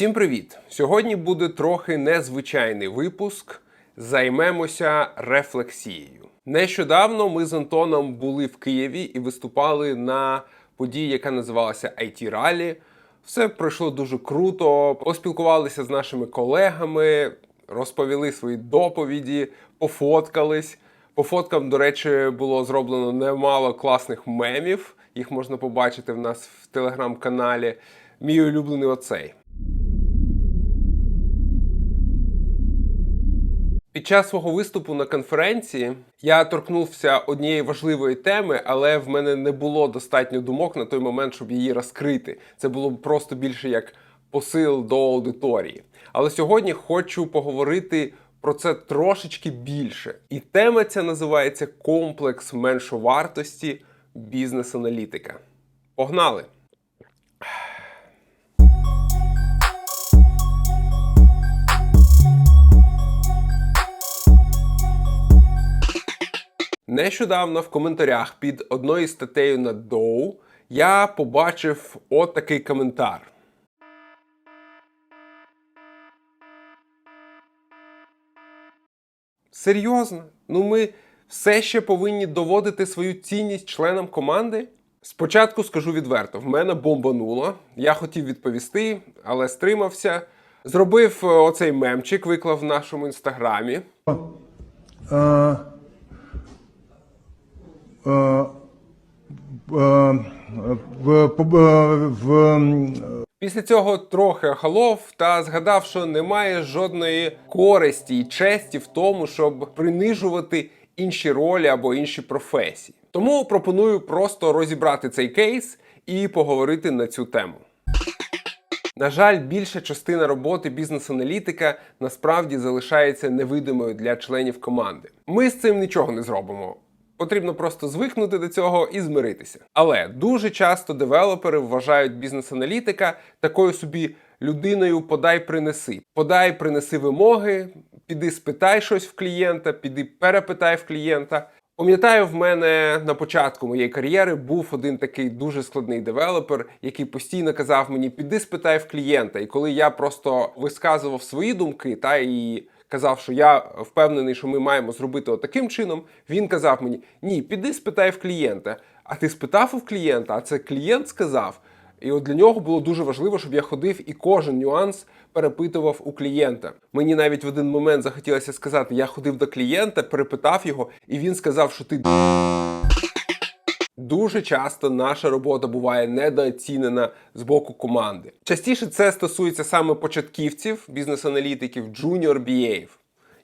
Всім привіт! Сьогодні буде трохи незвичайний випуск. Займемося рефлексією. Нещодавно ми з Антоном були в Києві і виступали на події, яка називалася IT Rally. Все пройшло дуже круто. Поспілкувалися з нашими колегами, розповіли свої доповіді, пофоткались. По фоткам, до речі, було зроблено немало класних мемів. Їх можна побачити в нас в телеграм-каналі. Мій улюблений оцей. Під час свого виступу на конференції я торкнувся однієї важливої теми, але в мене не було достатньо думок на той момент, щоб її розкрити. Це було просто більше як посил до аудиторії. Але сьогодні хочу поговорити про це трошечки більше. І тема ця називається комплекс меншовартості бізнес-аналітика. Погнали! Нещодавно в коментарях під одною статтею на Dow я побачив от коментар. Серйозно? Ну ми все ще повинні доводити свою цінність членам команди? Спочатку скажу відверто: в мене бомбануло. Я хотів відповісти, але стримався. Зробив е, оцей мемчик, виклав в нашому інстаграмі. Е, е, в, поб- е, в, Після цього трохи охолов та згадав, що немає жодної користі і честі в тому, щоб принижувати інші ролі або інші професії. Тому пропоную просто розібрати цей кейс і поговорити на цю тему. На жаль, більша частина роботи бізнес-аналітика насправді залишається невидимою для членів команди. Ми з цим нічого не зробимо. Потрібно просто звикнути до цього і змиритися. Але дуже часто девелопери вважають бізнес-аналітика такою собі людиною подай принеси. Подай, принеси вимоги, піди спитай щось в клієнта, піди перепитай в клієнта. Пам'ятаю, в мене на початку моєї кар'єри був один такий дуже складний девелопер, який постійно казав мені піди спитай в клієнта. І коли я просто висказував свої думки та і казав, що я впевнений, що ми маємо зробити отаким чином, він казав мені: ні, піди спитай в клієнта. А ти спитав у клієнта, а це клієнт сказав. І от для нього було дуже важливо, щоб я ходив і кожен нюанс перепитував у клієнта. Мені навіть в один момент захотілося сказати: я ходив до клієнта, перепитав його, і він сказав, що ти Дуже часто наша робота буває недооцінена з боку команди. Частіше це стосується саме початківців, бізнес-аналітиків, junior BA,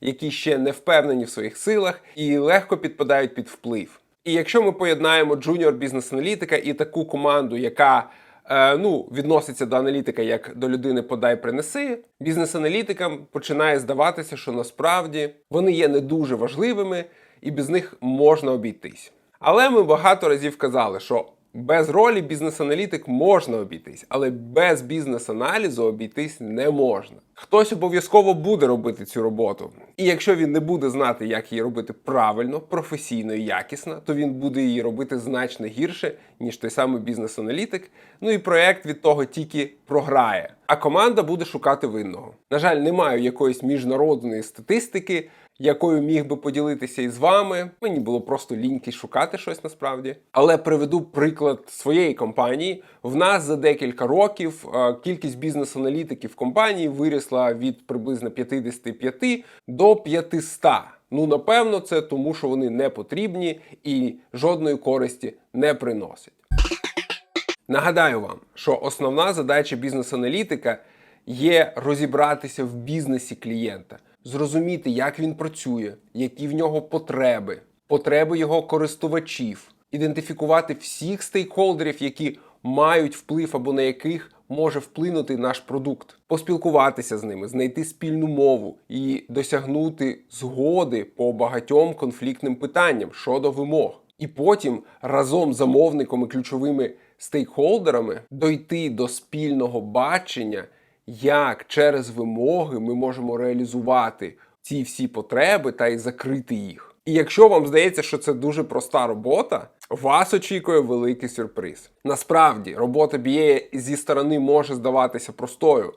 які ще не впевнені в своїх силах і легко підпадають під вплив. І якщо ми поєднаємо junior бізнес-аналітика і таку команду, яка е, ну, відноситься до аналітика як до людини подай принеси, бізнес-аналітикам починає здаватися, що насправді вони є не дуже важливими і без них можна обійтись. Але ми багато разів казали, що без ролі бізнес-аналітик можна обійтись, але без бізнес-аналізу обійтись не можна. Хтось обов'язково буде робити цю роботу. І якщо він не буде знати, як її робити правильно, професійно і якісно, то він буде її робити значно гірше, ніж той самий бізнес-аналітик. Ну і проект від того тільки програє. А команда буде шукати винного. На жаль, не маю якоїсь міжнародної статистики якою міг би поділитися із вами. Мені було просто ліньки шукати щось насправді. Але приведу приклад своєї компанії. В нас за декілька років е, кількість бізнес-аналітиків компанії вирісла від приблизно 55 до 500. Ну, напевно, це тому, що вони не потрібні і жодної користі не приносять. Нагадаю вам, що основна задача бізнес-аналітика є розібратися в бізнесі клієнта, зрозуміти, як він працює, які в нього потреби, потреби його користувачів, ідентифікувати всіх стейкхолдерів, які мають вплив або на яких може вплинути наш продукт, поспілкуватися з ними, знайти спільну мову і досягнути згоди по багатьом конфліктним питанням щодо вимог. І потім разом з замовником і ключовими стейкхолдерами дойти до спільного бачення, як через вимоги ми можемо реалізувати ці всі потреби та й закрити їх. І якщо вам здається, що це дуже проста робота, вас очікує великий сюрприз. Насправді, робота BA зі сторони може здаватися простою.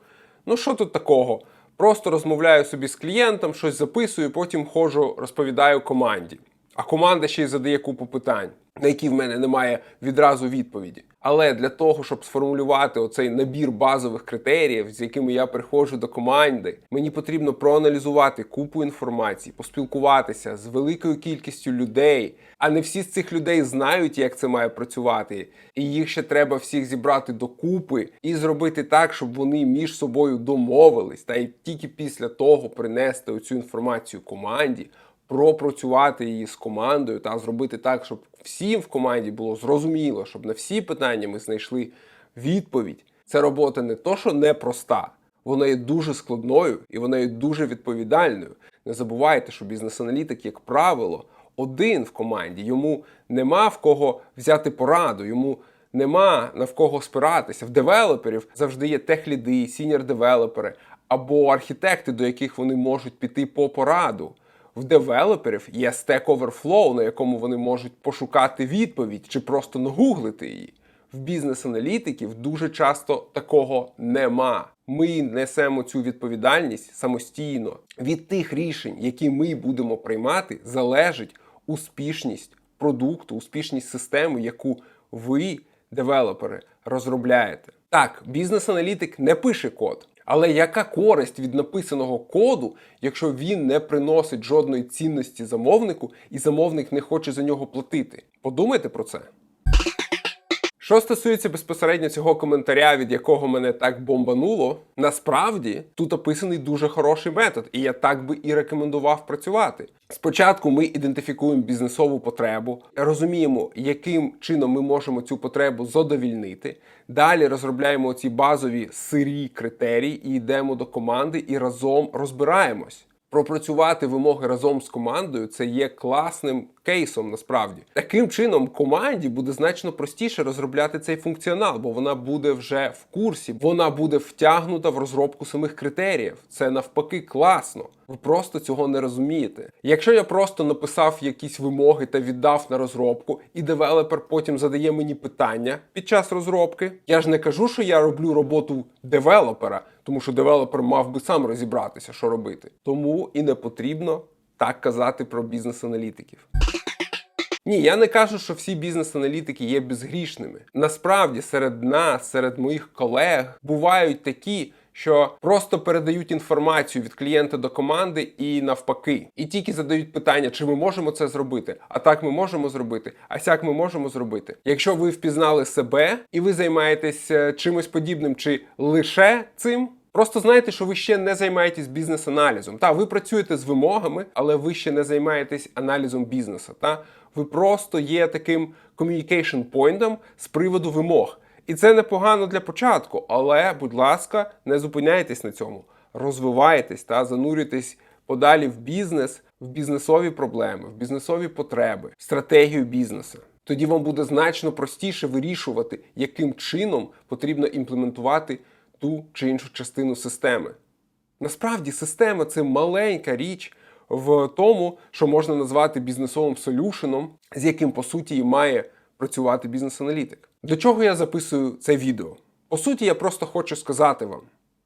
Ну що тут такого? Просто розмовляю собі з клієнтом, щось записую, потім ходжу, розповідаю команді. А команда ще й задає купу питань, на які в мене немає відразу відповіді. Але для того, щоб сформулювати оцей набір базових критеріїв, з якими я приходжу до команди, мені потрібно проаналізувати купу інформації, поспілкуватися з великою кількістю людей. А не всі з цих людей знають, як це має працювати, і їх ще треба всіх зібрати докупи і зробити так, щоб вони між собою домовились, та й тільки після того принести оцю інформацію команді пропрацювати її з командою та зробити так, щоб всім в команді було зрозуміло, щоб на всі питання ми знайшли відповідь. Це робота не то, що непроста, вона є дуже складною і вона є дуже відповідальною. Не забувайте, що бізнес-аналітик, як правило, один в команді. Йому нема в кого взяти пораду, йому нема на в кого спиратися. В девелоперів завжди є техліди, сіньор-девелопери або архітекти, до яких вони можуть піти по пораду. В девелоперів є Stack Overflow, на якому вони можуть пошукати відповідь чи просто нагуглити її. В бізнес-аналітиків дуже часто такого нема. Ми несемо цю відповідальність самостійно. Від тих рішень, які ми будемо приймати, залежить успішність продукту, успішність системи, яку ви, девелопери, розробляєте. Так, бізнес-аналітик не пише код. Але яка користь від написаного коду, якщо він не приносить жодної цінності замовнику і замовник не хоче за нього платити? Подумайте про це. Що стосується безпосередньо цього коментаря, від якого мене так бомбануло, насправді тут описаний дуже хороший метод, і я так би і рекомендував працювати. Спочатку ми ідентифікуємо бізнесову потребу, розуміємо, яким чином ми можемо цю потребу задовільнити. Далі розробляємо ці базові сирі критерії і йдемо до команди і разом розбираємось. Пропрацювати вимоги разом з командою це є класним кейсом насправді. Таким чином, команді буде значно простіше розробляти цей функціонал, бо вона буде вже в курсі, вона буде втягнута в розробку самих критеріїв. Це навпаки класно. Ви просто цього не розумієте. Якщо я просто написав якісь вимоги та віддав на розробку, і девелопер потім задає мені питання під час розробки, я ж не кажу, що я роблю роботу девелопера, тому що девелопер мав би сам розібратися, що робити. Тому і не потрібно так казати про бізнес-аналітиків. Ні, я не кажу, що всі бізнес-аналітики є безгрішними. Насправді, серед нас, серед моїх колег, бувають такі, що просто передають інформацію від клієнта до команди і навпаки. І тільки задають питання, чи ми можемо це зробити, а так ми можемо зробити, а сяк ми можемо зробити. Якщо ви впізнали себе і ви займаєтесь е, чимось подібним чи лише цим. Просто знайте, що ви ще не займаєтесь бізнес-аналізом. Та ви працюєте з вимогами, але ви ще не займаєтесь аналізом бізнесу. Та ви просто є таким communication point з приводу вимог. І це непогано для початку, але, будь ласка, не зупиняйтесь на цьому. Розвивайтесь та занурюйтесь подалі в бізнес, в бізнесові проблеми, в бізнесові потреби, в стратегію бізнесу. Тоді вам буде значно простіше вирішувати, яким чином потрібно імплементувати ту чи іншу частину системи. Насправді, система це маленька річ в тому, що можна назвати бізнесовим солюшеном, з яким по суті має працювати бізнес-аналітик. До чого я записую це відео? По суті, я просто хочу сказати вам.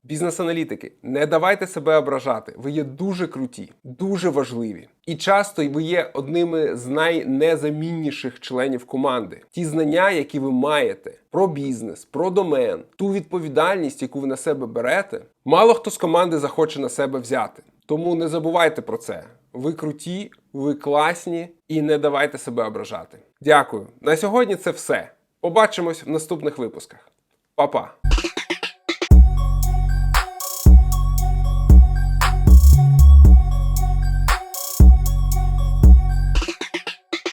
Бізнес-аналітики, не давайте себе ображати. Ви є дуже круті, дуже важливі. І часто ви є одними з найнезамінніших членів команди. Ті знання, які ви маєте про бізнес, про домен, ту відповідальність, яку ви на себе берете, мало хто з команди захоче на себе взяти. Тому не забувайте про це. Ви круті, ви класні і не давайте себе ображати. Дякую. На сьогодні це все. Побачимось в наступних випусках. Па-па!